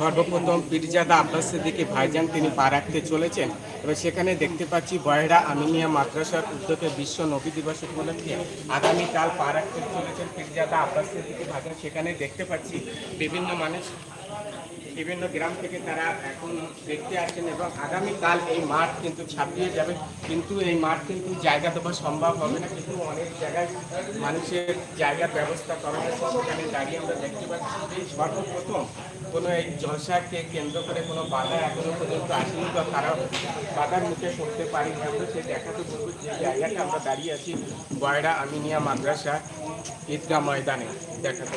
সর্বপ্রথম পিরজাদা আব্বাস সিদ্দিকী ভাইজান তিনি পা রাখতে চলেছেন। এবং সেখানে দেখতে পাচ্ছি বয়রা আমিনিয়া মাদ্রাসার উদ্যোগে বিশ্ব নবী দিবস উপলক্ষে আগামীকাল পা রাখতে চলেছেন পিরজাদা আব্বাস সিদ্দিকী ভাইজান। সেখানে দেখতে পাচ্ছি বিভিন্ন মানুষ বিভিন্ন গ্রাম থেকে তারা এখন দেখতে আসছেন এবং আগামীকাল এই মাঠ কিন্তু ছাপিয়ে যাবে। কিন্তু এই মাঠ কিন্তু জায়গা দেওয়া সম্ভব হবে না। কিন্তু অনেক জায়গায় মানুষের জায়গার ব্যবস্থা করা হয়েছে। সেখানে দাঁড়িয়ে আমরা দেখতে পাচ্ছি যে সর্বপ্রথম কোনো এই জলসাকে কেন্দ্র করে কোনো বাধা এখনও পর্যন্ত আসেনি বা তারা বাধার মুখে পড়তে পারি আমরা সে দেখাতে বলব যে জায়গাটা আমরা দাঁড়িয়ে আছি বয়রা আমিনিয়া মাদ্রাসা ঈদগাহ ময়দানে। দেখাতে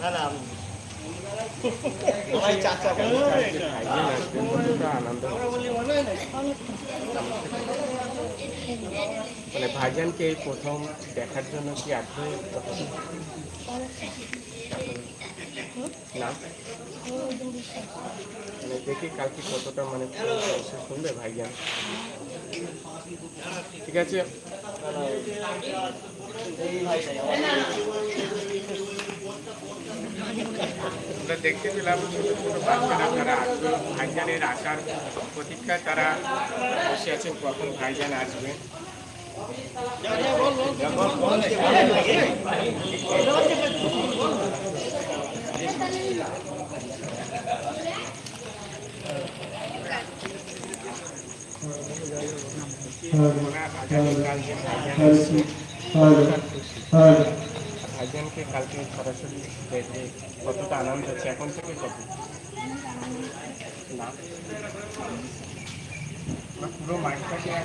না না আমি আনন্দ মানে ভাইজানকে এই প্রথম দেখার জন্য কি আগ্রহী না? মানে দেখি কালকে কতটা মানে শুনবে ভাইজান? ঠিক আছে? আমরা দেখতে পেলাম ছোট ছোট বাচ্চারা তারা আগ্রহ ভাইজানের আসার প্রতীক্ষায় তারা বসে আছেন কখন ভাইজান আসবে যে ভাইজান আসছে, ভাইজানকে কালকে সরাসরি কতটা আনন্দ হচ্ছে এখন থেকে যাবে পুরো দিতে চাই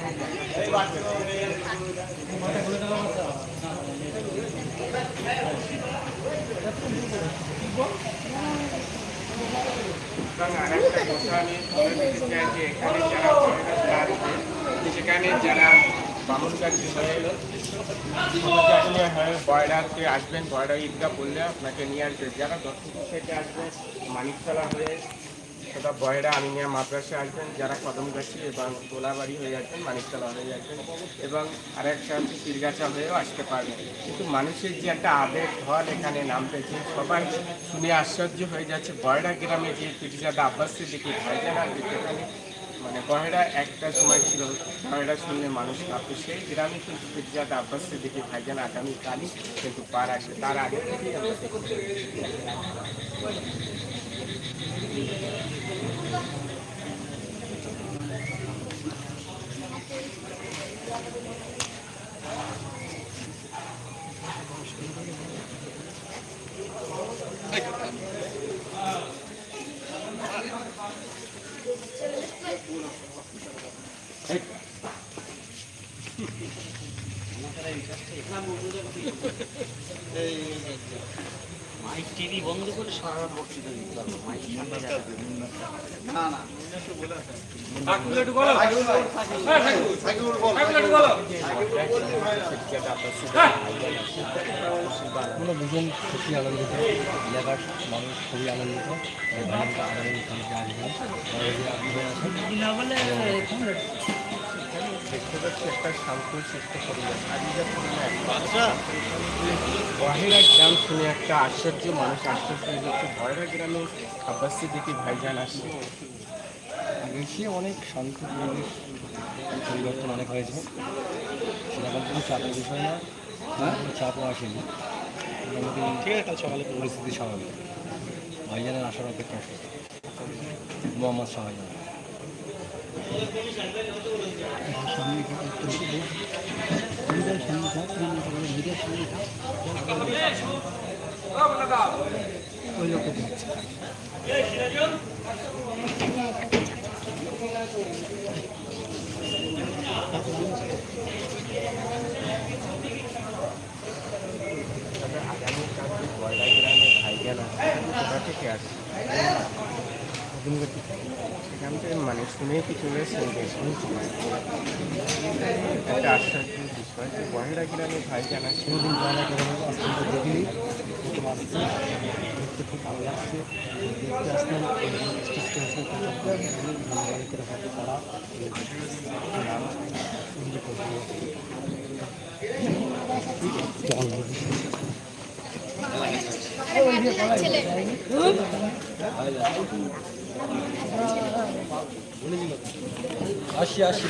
যে এখানে যারা সেখানে যারা বামুনগাছি হয়ে আপনি হয়ে আসবেন, বয়রা ঈদগাহ বললে আপনাকে নিয়ে আসবে। যারা দক্ষিণ থেকে আসবেন মানিকতলা হয়ে সেটা বয়রা আমিনিয়া মাদ্রাসা আসবেন, যারা কদমগাছি এবং তোলাবাড়ি হয়ে আসবেন, মানিকতলা হয়ে আসবেন, এবং আরেকটা হচ্ছে পীরগাছা হয়েও আসতে পারবেন। কিন্তু মানুষের যে একটা আবেগ, ঢল এখানে নামতেছে সবাই শুনে আশ্চর্য হয়ে যাচ্ছে। বয়রা গ্রামে যে পীরজাদা আব্বাস সিদ্দিকী ভাইজান সেখানে মানে বহেরা একটা সময় ছিল বহেরা শুনলে মানুষ কাঁপতো সেই গ্রামে কিন্তু পীরজাদা আব্বাস সিদ্দিকী ভাইজান আগামীকালই কিন্তু পার আসবে তার আগে থেকেই আমরা দেখতে টিভি বন্ধ করে সারা বক্তৃতা দিতে পারব না না। পীরজাদা আব্বাস সিদ্দিকী ভাইজান আসবে। আমরা ভীষণ খুশি আনন্দিত। এলাকার মানুষ খুবই আনন্দিত। যে ভাইকে আগামীকালকে আসবেন দেখতে পাচ্ছি একটা শান্ত সুস্থ পরিবেশ আদিজা গ্রাম শুনে একটা আশ্চর্য মানুষ আশ্চর্য হয়ে যাচ্ছে। বহেরা গ্রামে আব্বাস সিদ্দিকী ভাইজান আসছে। অনেক শান্ত পরিবেশ পরিবর্তন অনেক হয়েছে। সেরকম কোনো চাপের বিষয় না। কোনো চাপও আসেনি। মোটামুটি ঠিক আছে কাল সকালে পরিস্থিতি স্বাভাবিক। ভাইজানের আসার অপেক্ষা মোহাম্মদ শাহজাহান। তবে আগামীকাল যে বয়রা গ্রামে সেখান থেকে মানে শুনেই কি চলে এসেছেন একটা আশ্চর্য বিষয় যে বহেরা গ্রামে ভাই জানা করে আজ পর্যন্ত দেখিনি প্রথম আসছে দেখতে খুব ভালো লাগছে। দেখতে আসলাম স্টেজকে আসলে আসি আসি।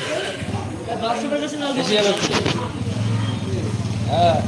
হ্যাঁ